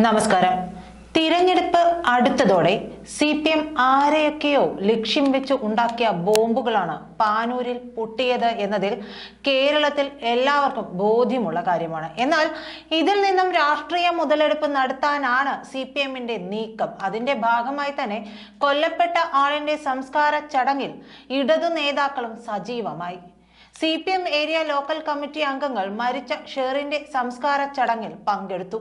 നമസ്കാരം. തിരഞ്ഞെടുപ്പ് അടുത്തതോടെ സി പി എം ആരെയൊക്കെയോ ലക്ഷ്യം വെച്ച് ഉണ്ടാക്കിയ ബോംബുകളാണ് പാനൂരിൽ പൊട്ടിയത് എന്നതിൽ കേരളത്തിൽ എല്ലാവർക്കും ബോധ്യമുള്ള കാര്യമാണ്. എന്നാൽ ഇതിൽ നിന്നും രാഷ്ട്രീയ മുതലെടുപ്പ് നടത്താനാണ് സി പി എമ്മിന്റെ നീക്കം. അതിന്റെ ഭാഗമായി തന്നെ കൊല്ലപ്പെട്ട ആളിന്റെ സംസ്കാര ചടങ്ങിൽ ഇടതു നേതാക്കളും സജീവമായി. C P M area local committee അംഗങ്ങൾ മരിച്ച ഷെറിന്റെ സംസ്കാര ചടങ്ങിൽ പങ്കെടുത്തു.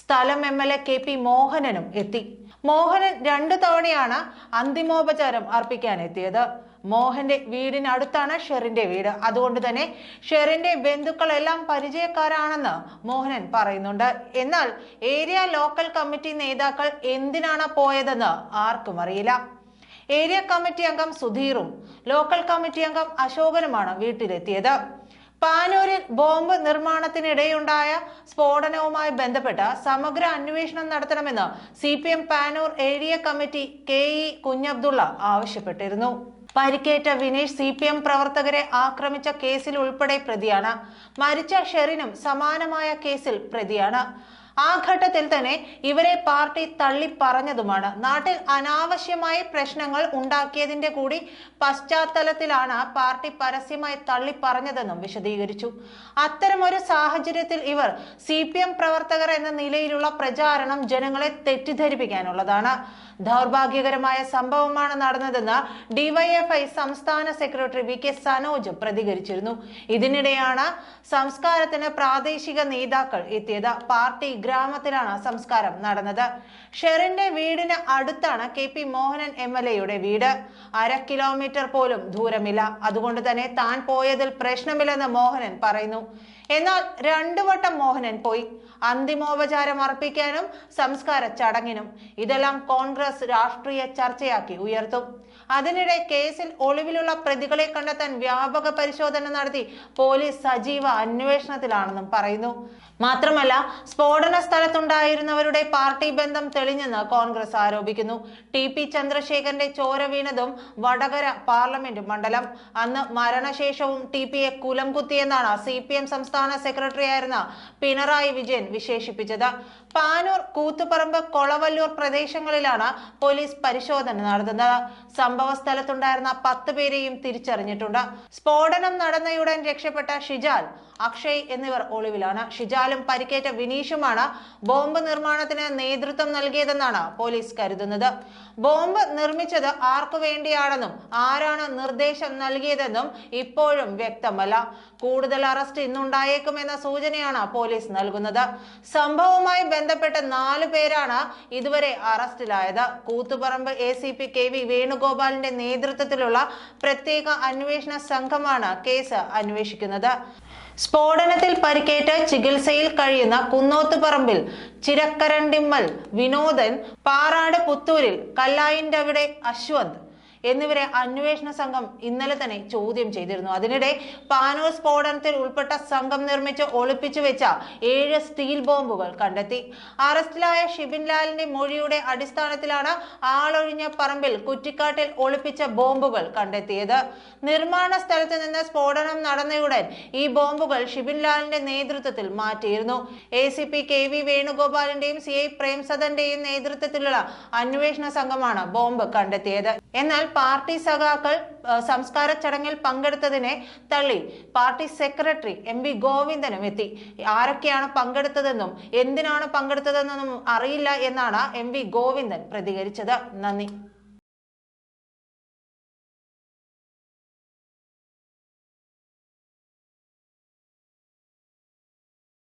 സ്ഥലം M L A K P മോഹനനും എത്തി. മോഹനൻ രണ്ടു തവണയാണ് അന്തിമോപചാരം അർപ്പിക്കാൻ എത്തിയത് മോഹന്റെ വീടിനടുത്താണ് ഷെറിന്റെ വീട്. അതുകൊണ്ട് തന്നെ ഷെറിന്റെ ബന്ധുക്കളെല്ലാം പരിചയക്കാരാണെന്ന് മോഹനൻ പറയുന്നുണ്ട്. എന്നാൽ ഏരിയ ലോക്കൽ കമ്മിറ്റി നേതാക്കൾ എന്തിനാണ് പോയതെന്ന് ആർക്കും അറിയില്ല. ഏരിയ കമ്മിറ്റി അംഗം സുധീറും ലോക്കൽ കമ്മിറ്റി അംഗം അശോകനുമാണ് വീട്ടിലെത്തിയത്. പാനൂരിൽ ബോംബ് നിർമ്മാണത്തിനിടെയുണ്ടായ സ്ഫോടനവുമായി ബന്ധപ്പെട്ട് സമഗ്ര അന്വേഷണം നടത്തണമെന്ന് C P M Panoor area committee K E Kunhabdulla ആവശ്യപ്പെട്ടിരുന്നു. പരിക്കേറ്റ വിനേഷ് സി പി എം പ്രവർത്തകരെ ആക്രമിച്ച കേസിൽ ഉൾപ്പെടെ പ്രതിയാണ്. മരിച്ച ഷെറിനും സമാനമായ കേസിൽ പ്രതിയാണ്. ആ ഘട്ടത്തിൽ തന്നെ ഇവരെ പാർട്ടി തള്ളി പറഞ്ഞതുമാണ് നാട്ടിൽ അനാവശ്യമായി പ്രശ്നങ്ങൾ ഉണ്ടാക്കിയതിന്റെ കൂടി പശ്ചാത്തലത്തിലാണ് പാർട്ടി പരസ്യമായി തള്ളി പറഞ്ഞതെന്നും വിശദീകരിച്ചു. അത്തരമൊരു സാഹചര്യത്തിൽ ഇവർ സി പ്രവർത്തകർ എന്ന നിലയിലുള്ള പ്രചാരണം ജനങ്ങളെ തെറ്റിദ്ധരിപ്പിക്കാനുള്ളതാണ്. ദൗർഭാഗ്യകരമായ സംഭവമാണ് നടന്നതെന്ന് ഡിവൈഎഫ്ഐ സംസ്ഥാന സെക്രട്ടറി വി കെ സനോജ് പ്രതികരിച്ചിരുന്നു. ഇതിനിടെയാണ് സംസ്കാരത്തിന് പ്രാദേശിക നേതാക്കൾ എത്തിയത്. പാർട്ടി ഗ്രാമത്തിലാണ് സംസ്കാരം നടന്നത്. ഷെറിന്റെ വീടിന് അടുത്താണ് K P Mohanan M L എയുടെ വീട്. അര കിലോമീറ്റർ പോലും ദൂരമില്ല. അതുകൊണ്ട് തന്നെ താൻ പോയതിൽ പ്രശ്നമില്ലെന്ന് മോഹനൻ പറയുന്നു. എന്നാൽ രണ്ടു വട്ടം മോഹനൻ പോയി. അന്തിമോപചാരം അർപ്പിക്കാനും സംസ്കാര ചടങ്ങിനും ഇതെല്ലാം കോൺഗ്രസ് രാഷ്ട്രീയ ചർച്ചയാക്കി ഉയർത്തും. അതിനിടെ കേസിൽ ഒളിവിലുള്ള പ്രതികളെ കണ്ടെത്താൻ വ്യാപക പരിശോധന നടത്തി പോലീസ് സജീവ അന്വേഷണത്തിലാണെന്നും പറയുന്നു. മാത്രമല്ല സ്ഫോടന സ്ഥലത്തുണ്ടായിരുന്നവരുടെ പാർട്ടി ബന്ധം തെളിഞ്ഞെന്ന് കോൺഗ്രസ് ആരോപിക്കുന്നു. ടി പി ചന്ദ്രശേഖരന്റെ ചോര വീണതും വടകര പാർലമെന്റ് മണ്ഡലം. അന്ന് മരണശേഷവും ടി പിയെ കുലം കുത്തിയെന്നാണ് സി പി എം സംസ്ഥാന സെക്രട്ടറിയായിരുന്ന പിണറായി വിജയൻ വിശേഷിപ്പിച്ചത്. പാനൂർ കൂത്തുപറമ്പ് കൊളവല്ലൂർ പ്രദേശങ്ങളിലാണ് പോലീസ് പരിശോധന നടത്തുന്നത്. സംഭവ സ്ഥലത്തുണ്ടായിരുന്ന പത്ത് പേരെയും തിരിച്ചറിഞ്ഞിട്ടുണ്ട്. സ്ഫോടനം നടന്നയുടൻ രക്ഷപ്പെട്ട ഷിജാൽ അക്ഷയ് എന്നിവർ ഒളിവിലാണ്. ഷിജാലും പരിക്കേറ്റ വിനീഷുമാണ് ബോംബ് നിർമ്മാണത്തിന് നേതൃത്വം നൽകിയതെന്നാണ് പോലീസ് കരുതുന്നത്. ബോംബ് നിർമ്മിച്ചത് ആർക്കു വേണ്ടിയാണെന്നും ആരാണ് നിർദ്ദേശം നൽകിയതെന്നും ഇപ്പോഴും വ്യക്തമല്ല. കൂടുതൽ അറസ്റ്റ് ഇന്നുണ്ടായേക്കുമെന്ന സൂചനയാണ് പോലീസ് നൽകുന്നത്. സംഭവവുമായി ബന്ധപ്പെട്ട നാലു പേരാണ് ഇതുവരെ അറസ്റ്റിലായത്. Koothuparamba A C P K V വേണുഗോപാലിന്റെ നേതൃത്വത്തിലുള്ള പ്രത്യേക അന്വേഷണ സംഘമാണ് കേസ് അന്വേഷിക്കുന്നത്. സ്ഫോടനത്തിൽ പരിക്കേറ്റ് ചികിത്സയിൽ കഴിയുന്ന കുന്നോത്തുപറമ്പിൽ ചിരക്കരണ്ടിമ്മൽ വിനോദൻ പാറാട് പുത്തൂരിൽ കല്ലായിന്റെ അവിടെ അശ്വന്ത് എന്നിവരെ അന്വേഷണ സംഘം ഇന്നലെ തന്നെ ചോദ്യം ചെയ്തിരുന്നു. അതിനിടെ പാനൂർ സ്ഫോടനത്തിൽ ഉൾപ്പെട്ട സംഘം നിർമ്മിച്ച് ഒളിപ്പിച്ചു വെച്ച ഏഴ് സ്റ്റീൽ ബോംബുകൾ കണ്ടെത്തി. അറസ്റ്റിലായ ഷിബിൻ ലാലിന്റെ മൊഴിയുടെ അടിസ്ഥാനത്തിലാണ് ആളൊഴിഞ്ഞ പറമ്പിൽ കുറ്റിക്കാട്ടിൽ ഒളിപ്പിച്ച ബോംബുകൾ കണ്ടെത്തിയത്. നിർമ്മാണ സ്ഥലത്ത് നിന്ന് സ്ഫോടനം നടന്നയുടൻ ഈ ബോംബുകൾ ഷിബിൻ ലാലിന്റെ നേതൃത്വത്തിൽ മാറ്റിയിരുന്നു. A C P K V വേണുഗോപാലിന്റെയും C I പ്രേംസദന്റെയും നേതൃത്വത്തിലുള്ള അന്വേഷണ സംഘമാണ് ബോംബ് കണ്ടെത്തിയത്. എന്നാൽ പാർട്ടി സഖാക്കൾ സംസ്കാര ചടങ്ങിൽ പങ്കെടുത്തതിനെ തള്ളി പാർട്ടി സെക്രട്ടറി എം വി ഗോവിന്ദനും എത്തി. ആരൊക്കെയാണ് പങ്കെടുത്തതെന്നും എന്തിനാണ് പങ്കെടുത്തതെന്നും അറിയില്ല എന്നാണ് എം വി ഗോവിന്ദൻ പ്രതികരിച്ചത്. നന്ദി.